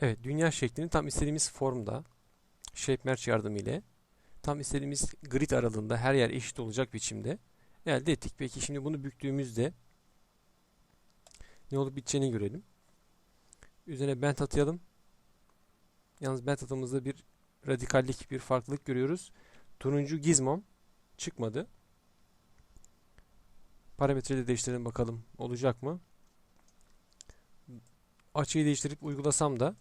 Evet, dünya şeklini tam istediğimiz formda Shape Merge yardımı ile tam istediğimiz grid aralığında her yer eşit olacak biçimde elde ettik. Peki şimdi bunu büktüğümüzde ne olup biteceğini görelim. Üzerine bent atayalım. Yalnız bent atımızda bir radikallik, bir farklılık görüyoruz. Turuncu gizmom çıkmadı. Parametreyi de değiştirelim bakalım olacak mı? Açıyı değiştirip uygulasam da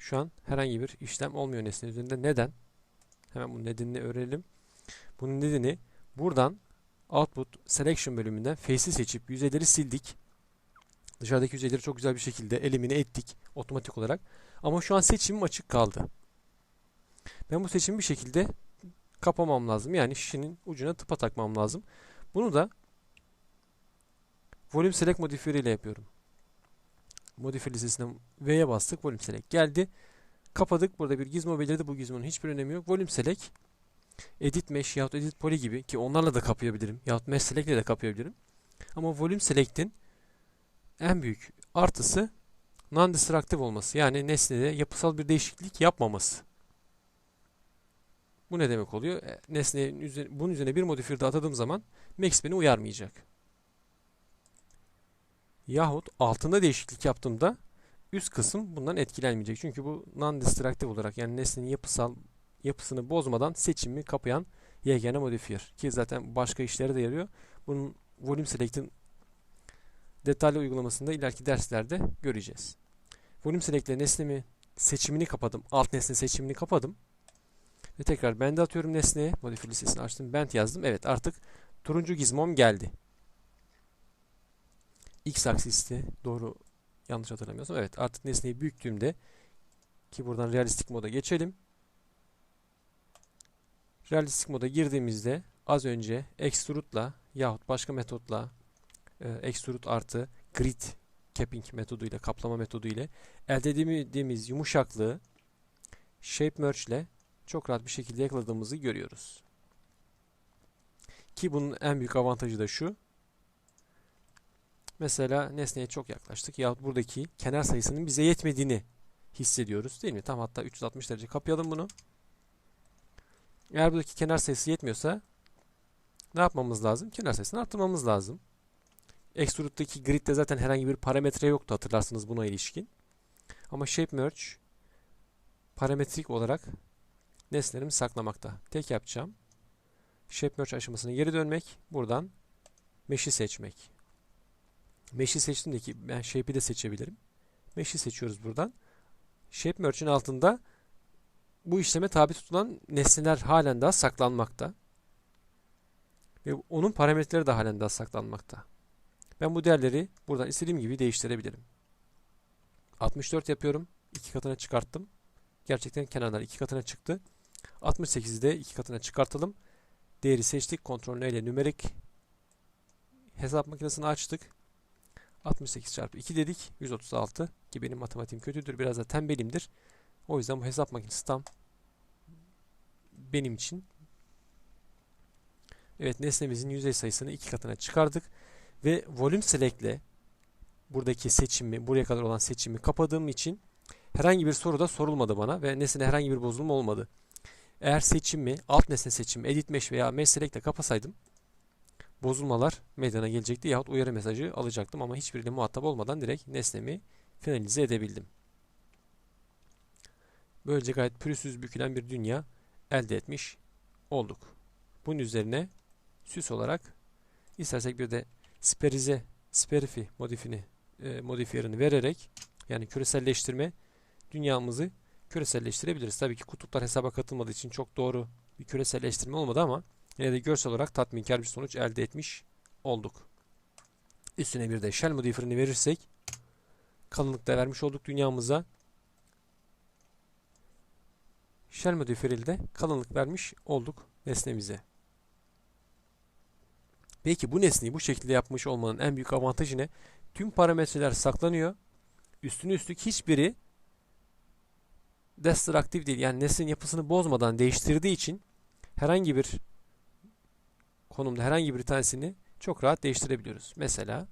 şu an herhangi bir işlem olmuyor nesne üzerinde. Neden? Hemen bunun nedenini öğrenelim. Bunun nedeni buradan Output Selection bölümünden Face'i seçip yüzeyleri sildik. Dışarıdaki yüzeyleri çok güzel bir şekilde elimine ettik otomatik olarak. Ama şu an seçimim açık kaldı. Ben bu seçimi bir şekilde kapamam lazım. Yani şişenin ucuna tıpa takmam lazım. Bunu da Volume Select modifiyeri ile yapıyorum. Modifier listesine V'ye bastık. Volume Select geldi. Kapadık. Burada bir gizmo belirdi. Bu gizmonun hiçbir önemi yok. Volume Select Edit Mesh yahut Edit Poly gibi ki onlarla da kapayabilirim. Yahut Mesh Select ile de kapayabilirim. Ama Volume Select'in en büyük artısı non-destructive olması. Yani nesnede yapısal bir değişiklik yapmaması. Bu ne demek oluyor? E, nesnenin üzerine, bunun üzerine bir modifier de atadığım zaman Max beni uyarmayacak. Yahut altında değişiklik yaptığımda üst kısım bundan etkilenmeyecek. Çünkü bu non-destructive olarak yani nesnenin yapısal yapısını bozmadan seçimi kapayan yegane modifier. Ki zaten başka işlere de yarıyor. Bunun volume select'in detaylı uygulamasında ileriki derslerde göreceğiz. Volume select ile nesnemi seçimini kapadım. Alt nesne seçimini kapadım. Ve tekrar bende atıyorum nesneye. Modifier listesini açtım. Bend yazdım. Evet artık turuncu gizmom geldi. X aksisti doğru yanlış hatırlamıyorsam. Evet artık nesneyi büyüttüğümde ki buradan realistik moda geçelim. Realistik moda girdiğimizde az önce extrude'la yahut başka metotla e, extrude artı grid capping metoduyla kaplama metodu ile elde edemediğimiz yumuşaklığı shape merge ile çok rahat bir şekilde yakaladığımızı görüyoruz. Ki bunun en büyük avantajı da şu. Mesela nesneye çok yaklaştık yahut buradaki kenar sayısının bize yetmediğini hissediyoruz değil mi? Tam hatta 360 derece kapayalım bunu. Eğer buradaki kenar sayısı yetmiyorsa ne yapmamız lazım? Kenar sayısını arttırmamız lazım. Extrude'daki gridde zaten herhangi bir parametre yoktu hatırlarsınız buna ilişkin. Ama Shape Merge parametrik olarak nesnelerimi saklamakta. Tek yapacağım. Shape Merge aşamasına geri dönmek. Buradan Mesh'i seçmek. Mesh'i seçtiğimdeki ben Shape'i de seçebilirim. Mesh'i seçiyoruz buradan. Shape Merge'in altında bu işleme tabi tutulan nesneler halen daha saklanmakta. Ve onun parametreleri de halen daha saklanmakta. Ben bu değerleri buradan istediğim gibi değiştirebilirim. 64 yapıyorum. 2 katına çıkarttım. Gerçekten kenarlar 2 katına çıktı. 68'i de 2 katına çıkartalım. Değeri seçtik. Ctrl ile nümerik hesap makinesini açtık. 68 çarpı 2 dedik. 136 ki benim matematiğim kötüdür. Biraz da tembelimdir. O yüzden bu hesap makinesi tam benim için. Evet nesnemizin yüzey sayısını iki katına çıkardık. Ve volume select ile buradaki seçimi, buraya kadar olan seçimi kapadığım için herhangi bir soru da sorulmadı bana ve nesne herhangi bir bozulma olmadı. Eğer seçimi, alt nesne seçimi, edit mesh veya mesh select ile kapasaydım bozulmalar meydana gelecekti yahut uyarı mesajı alacaktım ama hiçbiriyle muhatap olmadan direkt nesnemi finalize edebildim. Böylece gayet pürüzsüz bükülen bir dünya elde etmiş olduk. Bunun üzerine süs olarak istersek bir de sperize, sperifi modifini, e, modifiyerini vererek yani küreselleştirme dünyamızı küreselleştirebiliriz. Tabii ki kutuplar hesaba katılmadığı için çok doğru bir küreselleştirme olmadı ama yine de görsel olarak tatminkar bir sonuç elde etmiş olduk. Üstüne bir de shell modifierini verirsek kalınlıkta vermiş olduk dünyamıza. Shell modifiyeriyle de kalınlık vermiş olduk nesnemize. Peki bu nesneyi bu şekilde yapmış olmanın en büyük avantajı ne? Tüm parametreler saklanıyor. Üstüne üstlük hiçbiri destruktif değil. Yani nesnenin yapısını bozmadan değiştirdiği için herhangi bir konumda herhangi bir tanesini çok rahat değiştirebiliyoruz. Mesela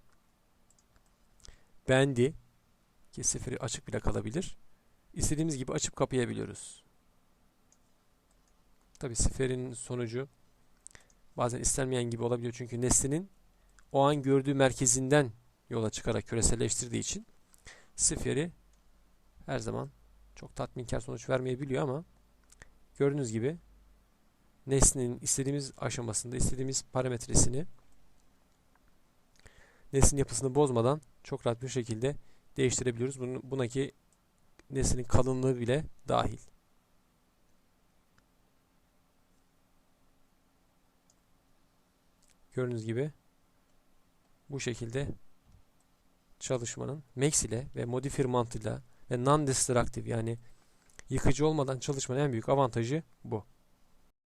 bendi ki sifiri açık bile kalabilir. İstediğimiz gibi açıp kapayabiliyoruz. Tabi siferin sonucu bazen istenmeyen gibi olabiliyor. Çünkü nesnenin o an gördüğü merkezinden yola çıkarak küreselleştirdiği için siferi her zaman çok tatminkar sonuç vermeyebiliyor ama gördüğünüz gibi nesnenin istediğimiz aşamasında istediğimiz parametresini nesnenin yapısını bozmadan çok rahat bir şekilde değiştirebiliyoruz. Bunu, buna ki nesnenin kalınlığı bile dahil. Gördüğünüz gibi bu şekilde çalışmanın Max ile ve modifier mantığıyla ve non-destructive yani yıkıcı olmadan çalışmanın en büyük avantajı bu.